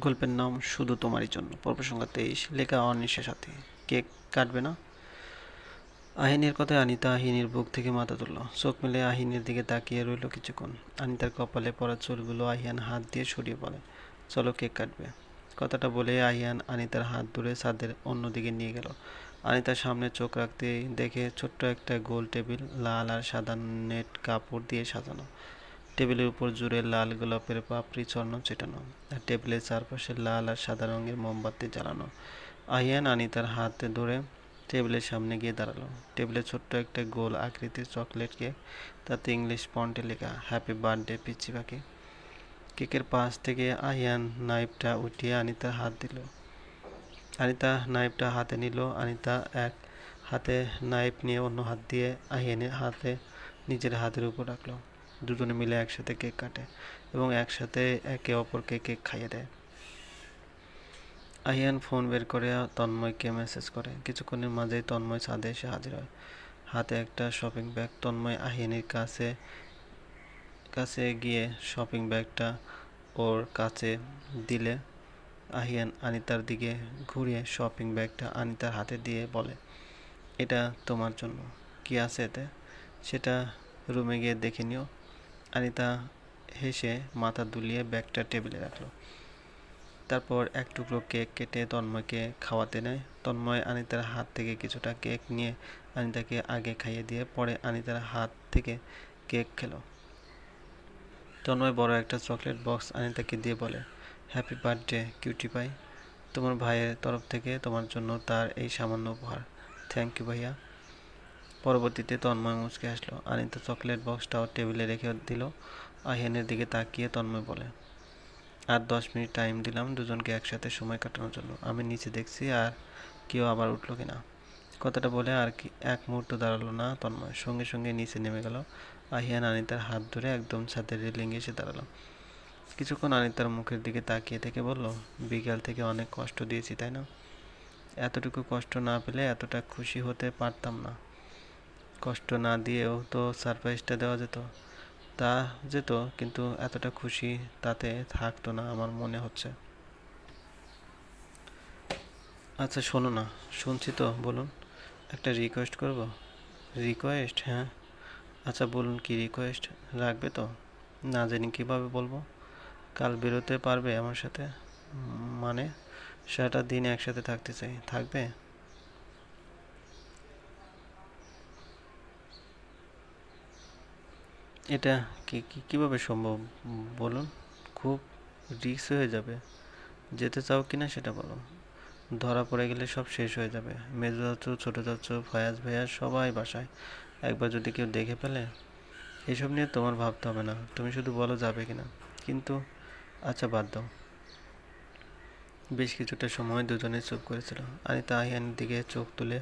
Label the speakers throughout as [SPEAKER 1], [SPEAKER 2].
[SPEAKER 1] গল্পের নাম শুধু তোমারই জন্য। পর্ব সংখ্যা তেইশ, লেখা অনিশের সাথে। কেক কাটবে না? আহিনের কথায় আনিতা আহিনীর বুক থেকে মাথা তুলল। চোখ মেলে আহিনের দিকে তাকিয়ে রইল কিছুক্ষণ। আনিতার কপালে পড়া চুলগুলো আহিয়ান হাত দিয়ে সরিয়ে পড়ে চলো কেক কাটবে। কথাটা বলে আহিয়ান আনিতার হাত ধরে ছাদের অন্যদিকে নিয়ে গেল। আনিতার সামনে চোখ রাখতে দেখে ছোট্ট একটা গোল টেবিল লাল আর সাদা নেট কাপড় দিয়ে সাজানো। টেবিলের উপর জুড়ে লাল গোলাপের পাপড়ি চর্ণ চেটানো আর টেবিলের চারপাশে লাল আর সাদা রঙের মোমবাতি জ্বালানো। আহিয়ান আনিতার হাতে ধরে টেবিলের সামনে গিয়ে দাঁড়াল। টেবিলে ছোট্ট একটা গোল আকৃতির চকলেট কেক, তাতে ইংলিশ ফন্টে লেখা, হ্যাপি বার্থডে পিচ্ছি পাখি। কেকের পাশ থেকে আহিয়ান নাইফটা উঠিয়ে আনিতার হাত দিল। আনিতা নাইফটা হাতে নিল। আনিতা এক হাতে নাইফ নিয়ে অন্য হাত দিয়ে আহিয়ানের হাতে নিজের হাতের উপর রাখল। দুজনে মিলে একসাথে কেক কাটে এবং একসাথে একে অপরকে কেক খাইয়ে দেয়। আহিয়ান ফোন বের করে তন্ময়কে মেসেজ করে। কিছুক্ষণের মাঝেই তন্ময় ছাদে এসে হাজির হয়। হাতে একটা শপিং ব্যাগ। তন্ময় আহিয়ানের কাছে কাছে গিয়ে শপিং ব্যাগটা ওর কাছে দিলে। আহিয়ান আনিতার দিকে ঘুরিয়ে শপিং ব্যাগটা আনিতার হাতে দিয়ে বলে, এটা তোমার জন্য। কি আছে এতে? সেটা রুমে গিয়ে দেখে নিও। আনিতা হেসে মাথা দুলিয়ে ব্যাগটা টেবিলে রাখল। তারপর এক টুকরো কেক কেটে তন্ময়কে খাওয়াতে নেয়। তন্ময় আনিতার হাত থেকে কিছুটা কেক নিয়ে আনিতাকে আগে খাইয়ে দিয়ে পরে আনিতার হাত থেকে কেক খেলো। তন্ময় বড় একটা চকলেট বক্স আনিতাকে দিয়ে বলে, হ্যাপি বার্থডে, কিউটি পাই। তোমার ভাইয়ের তরফ থেকে তোমার জন্য তার এই সামান্য উপহার। থ্যাংক ইউ ভাইয়া। পরবর্তীতে তন্ময় মুচকে আসলো আনিতা চকলেট বক্সটাও টেবিলে রেখে দিল। আহিয়ানের দিকে তাকিয়ে তন্ময় বলে, আর দশ মিনিট টাইম দিলাম, দুজনকে একসাথে সময় কাটানোর জন্য। আমি নিচে দেখছি আর কেউ আবার উঠল কিনা। কথাটা বলে আর কি, এক মুহূর্ত দাঁড়াল না তন্ময়। সঙ্গে সঙ্গে নিচে নেমে গেল। আহিয়ান আনিতার হাত ধরে একদম ছাদের রেলিংয়ে এসে দাঁড়াল। কিছুক্ষণ আনিতার মুখের দিকে তাকিয়ে থেকে বলল, বিকাল থেকে অনেক কষ্ট দিয়েছি, তাই না? এতটুকু কষ্ট না পেলে এতটা খুশি হতে পারতাম না। কষ্ট না দিয়েও তো সারপ্রাইজটা দেওয়া যেত। তা যেত, কিন্তু এতটা খুশি তাতে থাকতো না আমার মনে হচ্ছে। আচ্ছা শোনো না, শুনছি তো, বলুন, একটা রিকোয়েস্ট করব? রিকোয়েস্ট হ্যাঁ। আচ্ছা বলুন কি রিকোয়েস্ট রাখবে তো? না জানি কীভাবে বলব? কাল বেরোতে পারবে আমার সাথে? মানে সারাটা দিন একসাথে থাকতে চাই। থাকবে? এটা কি, কি- কীভাবে সম্ভব? বলুন। খুব রিস্ক হয়ে যাবে। যেতে চাও কিনা সেটা বলো ধরা পড়ে গেলে সব শেষ হয়ে যাবে। মেজো চাচু, ছোটো চাচু, ফয়াজ ভাইয়া সবাই বাসায়। একবার যদি কেউ দেখে ফেলে, এসব নিয়ে তোমার ভাবতে হবে না। তুমি শুধু বলো যাবে কিনা। কিন্তু আচ্ছা বাদ দাও। বেশ কিছুটা সময় দুজনে চুপ করেছিল। আনিতা আহিয়ানের দিকে চোখ তুলে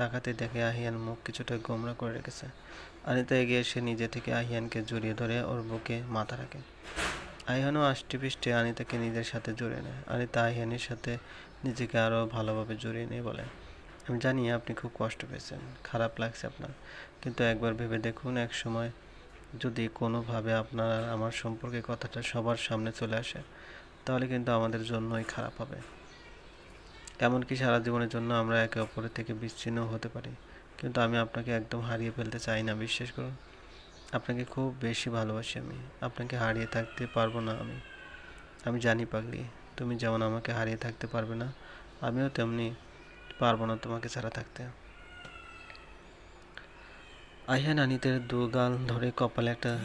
[SPEAKER 1] তাকাতে দেখে আহিয়ান মুখ কিছুটা গোমরা করে রেখেছে। আনিতা এগিয়ে এসে নিজে থেকে আহিয়ানকে জড়িয়ে ধরে ওর বুকে মাথা রাখে। আহিয়ানও আষ্টে পৃষ্ঠে আনিতাকে নিজের সাথে জড়িয়ে নেয়। আনিতা আহিয়ানের সাথে নিজেকে আরও ভালোভাবে জড়িয়ে নিয়ে বলে, আমি জানি আপনি খুব কষ্ট পেয়েছেন, খারাপ লাগছে আপনার। কিন্তু একবার ভেবে দেখুন, এক সময় যদি কোনোভাবে আপনার আমার সম্পর্কে কথাটা সবার সামনে চলে আসে, তাহলে কিন্তু আমাদের জন্যই খারাপ হবে। এমনকি সারা জীবনের জন্য আমরা একে অপরের থেকে বিচ্ছিন্ন হতে পারি। কিন্তু আমি আপনাকে একদম হারিয়ে ফেলতে চাই না, বিশ্বাস করুন। আপনাকে খুব বেশি ভালোবাসি আমি। আপনাকে হারিয়ে থাকতে পারব না আমি। আমি জানি পাগলি, তুমি যেমন আমাকে হারিয়ে থাকতে পারবে না, আমিও তেমনি পারব না তোমাকে ছাড়া থাকতে। আহিয়ান আনিতের দু গাল ধরে কপালে একটা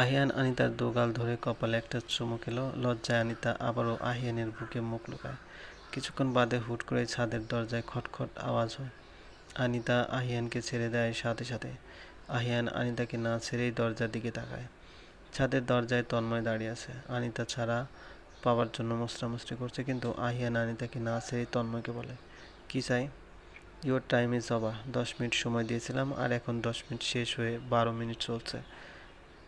[SPEAKER 1] আহিয়ান আনিতার দু গাল ধরে কপালে একটা চুমুক এলো লজ্জায় আনিতা আবারও আহিয়ানের বুকে মুখ লুকায়। কিছুক্ষণ বাদে হুট করে ছাদের দরজায় খটখট আওয়াজ হয়। আনিতা আহিয়ানকে ছেড়ে দেয় সাথে সাথে। আহিয়ান আনিতাকে না ছেড়েই দরজার দিকে তাকায়। ছাদের দরজায় তন্ময় দাঁড়িয়ে আছে। আনিতা ছাড়া পাওয়ার জন্য মুসরামুসরি করছে, কিন্তু আহিয়ান আনিতাকে না ছেড়েই তন্ময়কে বলে, কি চাই? ইওর টাইম ইজ ওভার দশ মিনিট সময় দিয়েছিলাম, আর এখন দশ মিনিট শেষ হয়ে বারো মিনিট চলছে।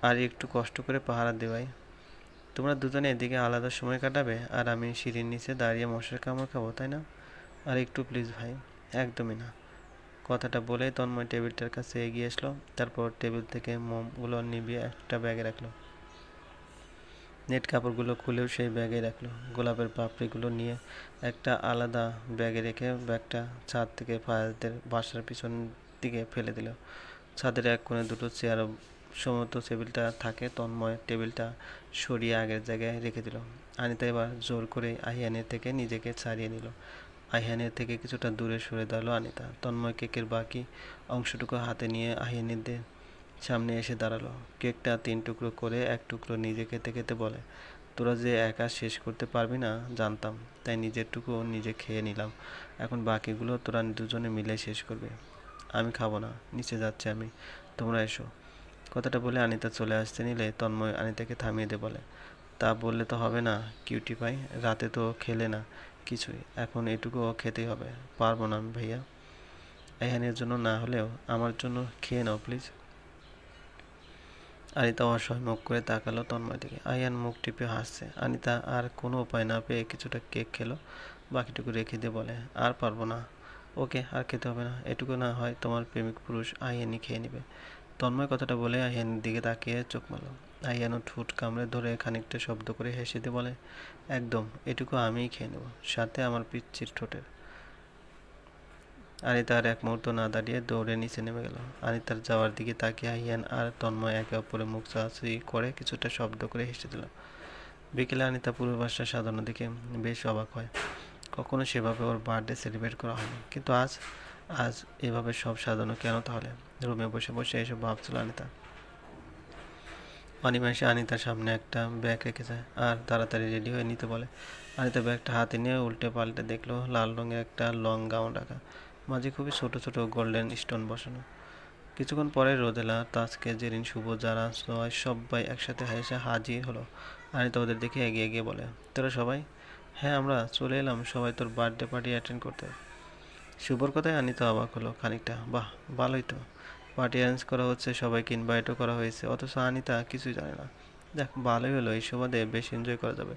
[SPEAKER 1] আর একটু কষ্ট করে পাহারা দেওয়াই তোমরা দুজনে এদিকে আলাদা সময় কাটাবে আর আমি সিঁড়ির নিচে দাঁড়িয়ে মশার কামড় খাব, তাই না? আর একটু প্লিজ ভাই, একদমই না। কথাটা বলেই তন্ময় টেবিলটার কাছে এগিয়ে আসলো, তারপর টেবিল থেকে মোমগুলো নিভিয়ে একটা ব্যাগে রাখল। নেট কাপড়গুলো খুলেও সেই ব্যাগে রাখল। গোলাপের পাপড়িগুলো নিয়ে একটা আলাদা ব্যাগে রেখে ব্যাগটা ছাদ থেকে ফায়াজদের বাসার পিছন দিকে ফেলে দিল। ছাদের এক কোণে দুটো চেয়ার সমস্ত টেবিলটা থাকে, তন্ময় টেবিলটা সরিয়ে আগের জায়গায় রেখে দিল। আনিতা এবার জোর করে আহিয়ানের থেকে নিজেকে ছাড়িয়ে নিল। আহিয়ানের থেকে কিছুটা দূরে সরে দাঁড়াল আনিতা। তন্ময় কেকের বাকি অংশটুকু হাতে নিয়ে আহিয়ানিদের সামনে এসে দাঁড়াল। কেকটা তিন টুকরো করে এক টুকরো নিজে খেতে খেতে বলে, তোরা যে একা শেষ করতে পারবি না, জানতাম। তাই নিজেরটুকু নিজে খেয়ে নিলাম। এখন বাকিগুলো তোরা দুজনে মিলে শেষ করবে। আমি খাব না, নিচে যাচ্ছি আমি। তোমরা এসো। কথাটা বলে আনিতা চলে আসতে নিলে, তন্ময় আনিতাকে থামিয়ে দে বলে। তা বললে তো হবে না, কিউটি পাই, রাতে তো খেলে না কিছুই, এখন এটুকুও খেতেই হবে, পারব না ভাইয়া। এহানের জন্য না হলেও আমার জন্য খেয়ে নাও প্লিজ আনিতা অসহায় মুখ করে তাকালো তন্ময় দিকে। আয়ান মুখ টিপে হাসছে। আনিতা আর কোনো উপায় না পেয়ে কিছুটা কেক খেলো, বাকিটুকু রেখে দিয়ে বলে, আর পারব না। ওকে, আর খেতে হবে না। এটুকু না হয় তোমার প্রেমিক পুরুষ আইয়ানি খেয়ে নেবে। তন্ময় কথাটা বলে আইয়ানের দিকে তাকিয়ে চোখ মারল আইয়ানও ঠোঁট কামড়ে ধরে খানিকটা শব্দ করে হেসে দিয়ে বলে, একদম, এটুকু আমিই খেয়ে নেব, সাথে আমার পিচ্ছির ঠোঁটের। আনিতার এক মুহূর্ত না দাঁড়িয়ে দৌড়ে নিচে নেমে গেল। আনিতার যাওয়ার দিকে তাকিয়ে আহিয়ান আর তন্ময় একে অপরে মুখ চাষি করে কিছুটা শব্দ করে হেসে দিল। বিকেলে আনিতা পূর্বাসটা সাজানো দিকে বেশ অবাক হয়। কখনো সেভাবে ওর বার্থডে সেলিব্রেট করা হয়নি, কিন্তু আজ আজ এভাবে সব সাজানো কেন তাহলে? রুমে বসে বসে এসব ভাবছিল আনিতা। অনিমেষে আনিতার সামনে একটা ব্যাগ রেখে যায় আর তাড়াতাড়ি রেডি হয়ে নিতে বলে। আনিতা ব্যাগটা হাতে নিয়ে উল্টে পাল্টে দেখল লাল রঙের একটা লং গাউন রাখা। মাঝে খুবই ছোট ছোট গোল্ডেন স্টোন বসানো। কিছুক্ষণ পরে রোদেলা তাজকে জেরিন, শুভ যারা সবাই সবাই একসাথে হেসে হাজির হলো। আনিতা ওদের দেখে এগিয়ে গিয়ে বলে, তোরা সবাই? হ্যাঁ আমরা চলে এলাম। সবাই তোর বার্থডে পার্টি অ্যাটেন্ড করতে। শুভর কথায় আনিতা অবাক হলো খানিকটা। বাহ, ভালোই তো। পার্টি অ্যারেঞ্জ করা হচ্ছে, সবাইকে ইনভাইটও করা হয়েছে। অথচ আনিতা কিছুই জানে না। দেখ ভালোই হলো, এই সুবাদে বেশ এনজয় করা যাবে।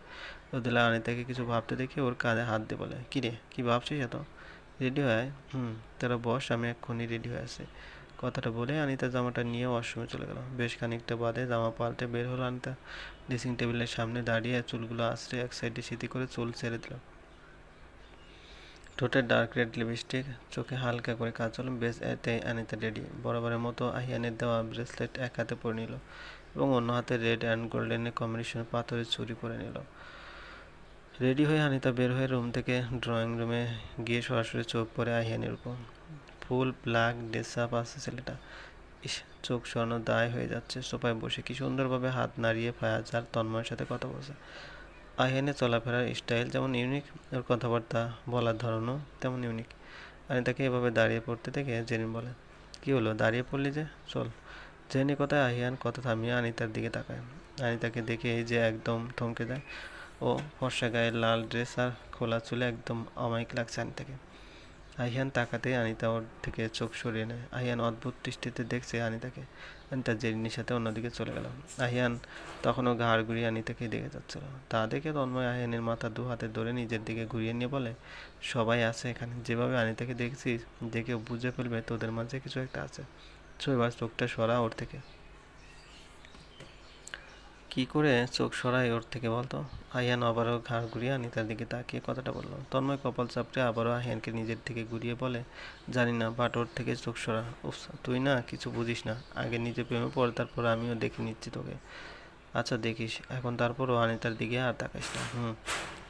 [SPEAKER 1] রোদেলা আনিতাকে কিছু ভাবতে দেখে ওর কাঁধে হাত দিয়ে বলে, কী রে, কী ভাবছিস এত? রেডি হয়? হুম, তোরা বস, আমি এক্ষুনি রেডি হয়ে আছি কথাটা বলে আনিতা জামাটা নিয়ে ওয়াশরুমে চলে গেল। বেশ খানিকটা বাদে জামা পাল্টে বের হলো আনিতা। ড্রেসিং টেবিলের সামনে দাঁড়িয়ে চুলগুলো আশ্রে এক সাইডে স্মৃতি করে চুল ছেড়ে দিল। ঠোঁটে ডার্ক রেড লিপস্টিক চোখে হালকা করে কাজল, বেশ এতে আনিতা রেডি। বরাবরের মতো আহিয়ানের দেওয়া ব্রেসলেট এক হাতে পরে নিল এবং অন্য হাতে রেড অ্যান্ড গোল্ডেনের কম্বিনেশন পাথরের চুরি পরে নিল। রেডি হয়ে আনিতা বের হয়ে রুম থেকে ড্রয়িং রুমে গিয়ে সরাসরি চোখ পরে আহিয়ানের উপর। ফুল ব্ল্যাক ড্রেস আপ আছে ছেলেটা। ইস, চোখ সরানো দায় হয়ে যাচ্ছে। সোফায় বসে কি সুন্দরভাবে হাত নাড়িয়ে ফায়াজ আর তন্ময়ের সাথে কথা বলছে। আহিয়ানের চলাফেরার স্টাইল যেমন ইউনিক, ওর কথাবার্তা, বলার ধরনও তেমন ইউনিক। আমি তাকে এভাবে দাঁড়িয়ে পড়তে দেখে জেরিন বলে, কি হলো, দাঁড়িয়ে পড়লি যে? চল। জেনি কথায় আহিয়ান কথা থামিয়ে আনিতার দিকে তাকায়। আনিতাকে দেখে যে একদম থমকে যায়। ও ফর্সা গায়ে লাল ড্রেস আর খোলা চুলে একদম অমায়িক লাগছে আনিতাকে। তাকাতে আনিতা ওর থেকে চোখ সরিয়ে নেয়। আহিয়ান অদ্ভুত দৃষ্টিতে দেখছে আনিতাকে। আনিতা জেরিনির সাথে অন্যদিকে চলে গেল। আহিয়ান তখনও ঘাড় ঘুরিয়ে আনিতাকে দেখে যাচ্ছিল। তা দেখে তন্ময় আহিয়ানের মাথা দু হাতে ধরে নিজের দিকে ঘুরিয়ে নিয়ে বলে, সবাই আছে এখানে। যেভাবে আনিতাকে দেখছিস, দেখে বুঝে ফেলবে তোদের মাঝে কিছু একটা আছে। সো এবার চোখটা সরা ওর থেকে। কি করে চোখ সরাই ওর থেকে বলতো? আয়ান আবারও ঘাড় ঘুরিয়ে আনিতার দিকে তাকিয়ে কথাটা বলল, তন্ময় কপাল চাপড়ে আবারও আহিয়ানকে নিজের থেকে ঘুরিয়ে বলে, জানি না বাট ওর থেকে চোখ সরা। উফ, তুই না কিছু বুঝিস না। আগে নিজে প্রেমে পড়, তারপর আমিও দেখে নিচ্ছি তোকে। আচ্ছা দেখিস। এখন তারপর আনিতার দিকে আর তাকাইস না। হুম,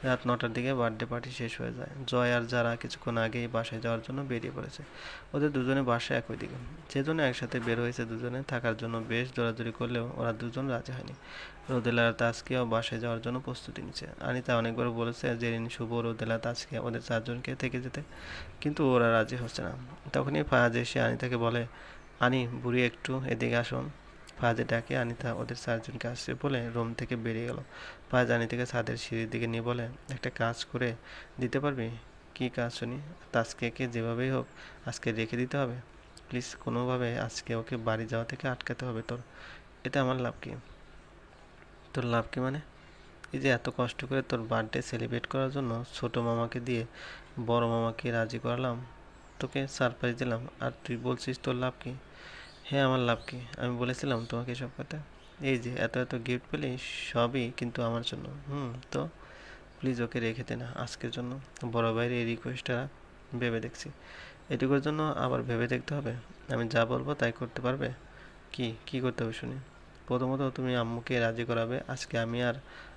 [SPEAKER 1] রাত নটার দিকে বার্থডে পার্টি শেষ হয়ে যায়। জয় আর যারা কিছুক্ষণ আগেই বাসায় যাওয়ার জন্য বেরিয়ে পড়েছে, ওদের দুজনে বাসায় একই দিকে। সেজন্য একসাথে বের হয়েছে দুজনে, থাকার জন্য বেশ দৌড়াদৌড়ি করলেও ওরা দুজন রাজি হয়নি। রোদেলা আর তাজকেও বাসায় যাওয়ার জন্য প্রস্তুতি নিচ্ছে। আনিতা অনেকবার বলেছে জেরিন শুভ, রোদেলা তাজকে ওদের চারজনকে থেকে যেতে। কিন্তু ওরা রাজি হচ্ছে না। তখনই ফায়াজ এসে আনিতাকে বলে, আনি, বুড়ি, একটু এদিকে আসুন। ফায়াজে ডাকে আনিতা ওদের চারজনকে আসছে বলে রুম থেকে বেরিয়ে গেল। ফায়াজ আনিতাকে ছাদের সিঁড়ির দিকে নিয়ে বলে, একটা কাজ করে দিতে পারবি? কি কাজ, শুনি? তাজকে যেভাবেই হোক আজকে রেখে দিতে হবে। প্লিজ কোনোভাবে আজকে ওকে বাড়ি যাওয়া থেকে আটকাতে হবে তোর। এতে আমার লাভ কী? তোর লাভ কি মানে? এই যে এত কষ্ট করে তোর বার্থডে সেলিব্রেট করার জন্য ছোট মামাকে দিয়ে বড় মামাকে রাজি করালাম, তোকে সারপ্রাইজ দিলাম, আর তুই বলছিস তোর লাভ কি? হ্যাঁ আমার লাভ কি? আমি বলেছিলাম তোমাকে সব কথা। এই যে, এত এত গিফট পেলে সবই কিন্তু আমার জন্য। হুম, তো প্লিজ ওকে রেখে দে না, আজকের জন্য। বড় ভাইয়ের এই রিকোয়েস্টটা ভেবে দেখছি। এটুকুর জন্য আবার ভেবে দেখতে হবে। আমি যা বলব তাই করতে পারবে? কি? কি করতে হবে শুনি। প্রথমত তুমি আম্মুকে রাজি করাবে আজকে আমি আর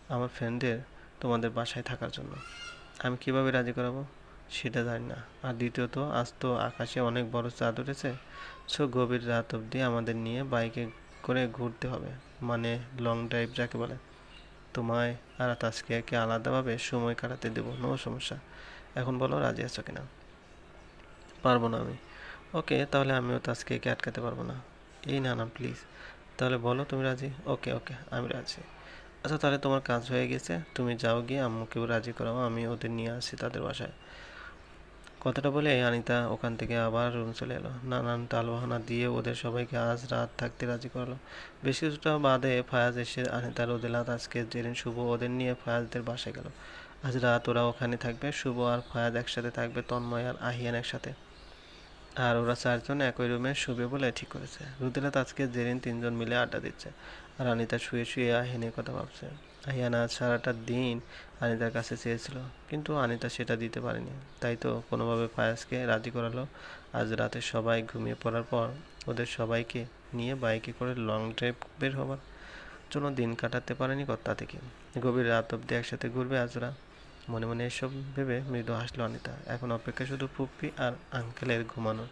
[SPEAKER 1] আমার ফ্রেন্ডদের তোমাদের বাসায় থাকার জন্য। আমি কীভাবে রাজি করাবো? সেটা জানি না। আর দ্বিতীয়ত, আজ তো আকাশে অনেক বড় চাঁদ উঠেছে সো গভীর রাত অবধি আমাদের নিয়ে বাইকে করে ঘুরতে হবে। মানে লং ড্রাইভ যাকে বলে। তোমায় আর তাস্কিয়াকে আলাদাভাবে সময় কাটাতে দেবো নো সমস্যা। এখন বলো রাজি আছো কিনা? পারব না আমি। ওকে তাহলে আমিও তাস্কিয়াকে আটকাতে পারব না। এই না না প্লিজ তাহলে বলো তুমি রাজি? ওকে ওকে আমি রাজি। আচ্ছা তাহলে তোমার কাজ হয়ে গেছে, তুমি যাও গিয়ে আম্মুকেও রাজি করাও আমি ওদের নিয়ে আসি তাদের বাসায়। কথাটা বলে আনিতা ওখান থেকে আবার রুম চলে এলো। নানান টালবাহানা দিয়ে ওদের সবাইকে আজ রাত থাকতে রাজি করল। বেশ কিছুটা বাদে ফায়াজ এসে অনিতা রোদেলাত আজকে যেদিন শুভ ওদের নিয়ে ফায়াজদের বাসায় গেল। আজ রাত ওরা ওখানে থাকবে, শুভ আর ফায়াজ একসাথে থাকবে, তন্ময় আর আহিয়ান একসাথে। আর ওরা চারজন একই রুমে শুবে বলে ঠিক করেছে। রুদেলাত আজকে জেরিন তিনজন মিলে আড্ডা দিচ্ছে। আর আনিতা শুয়ে শুয়ে আহিনের কথা ভাবছে। আহিয়ান আজ সারাটা দিন আনিতার কাছে চেয়েছিল, কিন্তু আনিতা সেটা দিতে পারেনি। তাই তো কোনোভাবে ফায়াজকে রাজি করালো। আজ রাতে সবাই ঘুমিয়ে পড়ার পর ওদের সবাইকে নিয়ে বাইকে করে লং ড্রাইভ বের হবার জন্য দিন কাটাতে পারেনি কর্তা থেকে। গভীর রাত অব্দি একসাথে ঘুরবে আজরা। মনে মনে এসব ভেবে মৃদু হাসলো অনিতা এখন অপেক্ষা শুধু পুপ্পি আর আঙ্কেলের ঘুমানোর